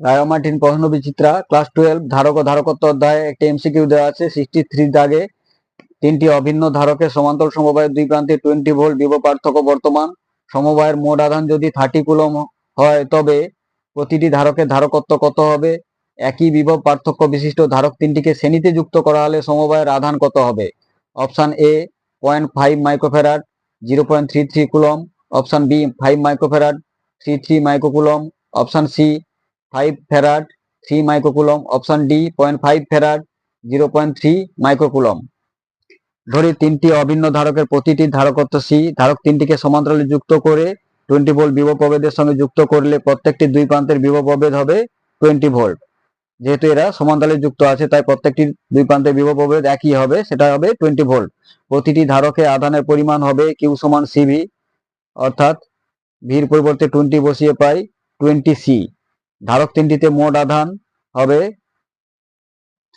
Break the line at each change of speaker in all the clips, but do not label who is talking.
রাগামার্টিন প্রশ্ন বিচিত্রা class twelve, ধারক ধারকত্ব অধ্যায়ে একটি এমসিকিউ দেওয়া আছে সিক্সটি থ্রি দাগে তিনটি অভিন্ন ধারকের সমান্তর সমবায়ের দুই প্রান্তে টোয়েন্টি ভোল্ট বিভব পার্থক্য বর্তমান। সমবায়ের মোট আধান যদি থার্টি কুলম হয়, তবে প্রতিটি ধারকের ধারকত্ব কত হবে? একই বিভব পার্থক্য বিশিষ্ট ধারক তিনটিকে শ্রেণীতে যুক্ত করা হলে সমবায়ের আধান কত হবে? Option A point five microfarad zero point three three coulomb. Option B five microfarad three three microcoulomb. Option C five farad three microcoulomb option D point five farad zero point three microcoulomb ধরি তিনটি অভিন্ন ধারকের প্রতিটি ধারকত্ব C ধারক তিনটিকে সমান্তরালে যুক্ত করে twenty volt বিভব প্রভেদের সঙ্গে যুক্ত করলে প্রত্যেকটি দুই প্রান্তের বিভব প্রভেদ হবে টোয়েন্টি ভোল্ট যেহেতু এরা সমান্তরালে যুক্ত আছে, তাই প্রত্যেকটি দুই প্রান্তের বিভব প্রভেদ একই হবে, সেটা হবে টোয়েন্টি ভোল্ট প্রতিটি ধারকে আধানের পরিমাণ হবে কিউ সমান সিভি অর্থাৎ ভির পরিবর্তে টোয়েন্টি বসিয়ে পাই টোয়েন্টি সি ধারক তিনটিতে মোট আধান হবে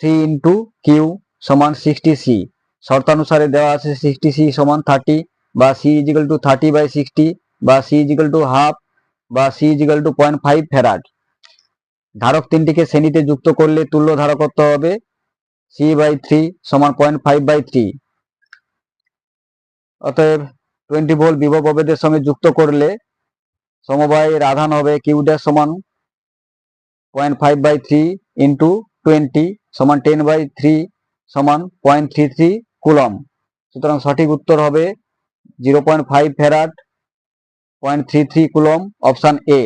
থ্রি ইন্টু কিউ সমান সিক্সটি সি শর্তানুসারে দেওয়া আছে সিক্সটি সি সমান থার্টি বা C equal to thirty by sixty বা সি ইজিক্যাল টু হাফ বা C equal to point five farad ধারক তিনটিকে শ্রেণীতে যুক্ত করলে তুল্য ধারকত্ব হবে সি বাই থ্রি সমান পয়েন্ট ফাইভ বাই থ্রি অতএব টোয়েন্টি ভোল্ট বিভব প্রভেদের সঙ্গে যুক্ত করলে সমবায়ের আধান হবে কিউ ড্যাশ সমান point five by three into twenty সমান টেন বাই থ্রি সমান পয়েন্ট থ্রি থ্রি কুলম সুতরাং সঠিক উত্তর হবে zero point five farad point three three coulomb option A